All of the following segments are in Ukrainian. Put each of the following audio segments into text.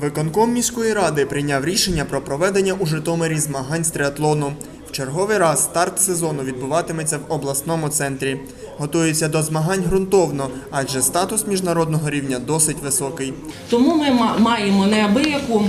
Виконком міської ради прийняв рішення про проведення у Житомирі змагань з триатлону. В черговий раз старт сезону відбуватиметься в обласному центрі. Готуються до змагань ґрунтовно, адже статус міжнародного рівня досить високий. Тому ми ма- маємо неабияку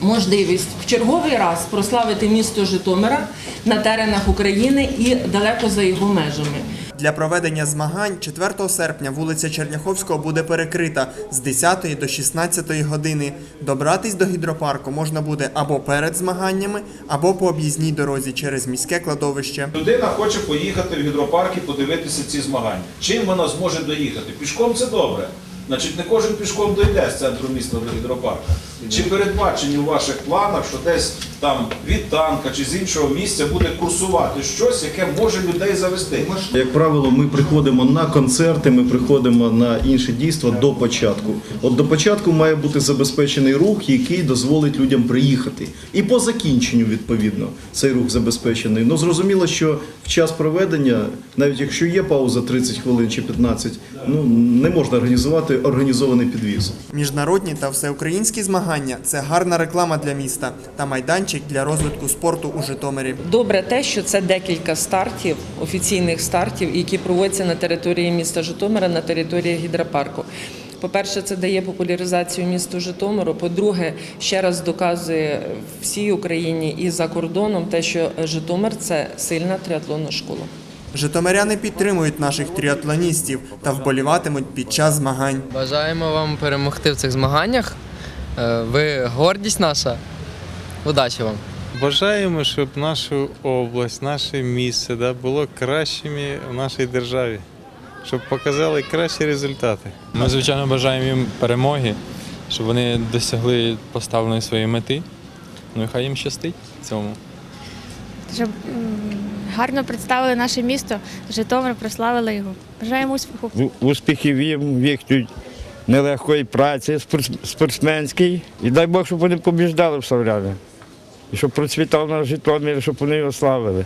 можливість в черговий раз прославити місто Житомира на теренах України і далеко за його межами. Для проведення змагань 4 серпня вулиця Черняховського буде перекрита з 10 до 16 години. Добратись до гідропарку можна буде або перед змаганнями, або по об'їзній дорозі через міське кладовище. Людина хоче поїхати в гідропарк і подивитися ці змагання. Чим вона зможе доїхати? Пішком це добре. Значить, не кожен пішком дойде з центру міста до гідропарку. Чи передбачені у ваших планах, що десь там від танка чи з іншого місця буде курсувати щось, яке може людей завести? Як правило, ми приходимо на концерти, ми приходимо на інші дійства до початку. От до початку має бути забезпечений рух, який дозволить людям приїхати. І по закінченню, відповідно, цей рух забезпечений. Ну зрозуміло, що в час проведення, навіть якщо є пауза 30 хвилин чи 15, ну не можна організувати організований підвіз. Міжнародні та всеукраїнські змагання це гарна реклама для міста та майданчик для розвитку спорту у Житомирі. Добре те, що це декілька стартів, офіційних стартів, які проводяться на території міста Житомира, на території гідропарку. По-перше, це дає популяризацію місту Житомиру. По-друге, ще раз доказує всій Україні і за кордоном те, що Житомир це сильна триатлонна школа. Житомиряни підтримують наших тріатлоністів та вболіватимуть під час змагань. Бажаємо вам перемогти в цих змаганнях. Е, Ви гордість наша. Удачі вам! Бажаємо, щоб нашу область, наше місце да, було кращими в нашій державі, щоб показали кращі результати. Ми, звичайно, бажаємо їм перемоги, щоб вони досягли поставленої своєї мети. Ну і хай їм щастить в цьому. щоб гарно представили наше місто, Житомир, прославили його. Бажаємо успіху. Успіхів їм, в їхньої нелегкої праці спорт- спортсменській. І дай Бог, щоб вони побіждали в Савряві. І щоб процвітав наш Житомир, щоб вони його славили.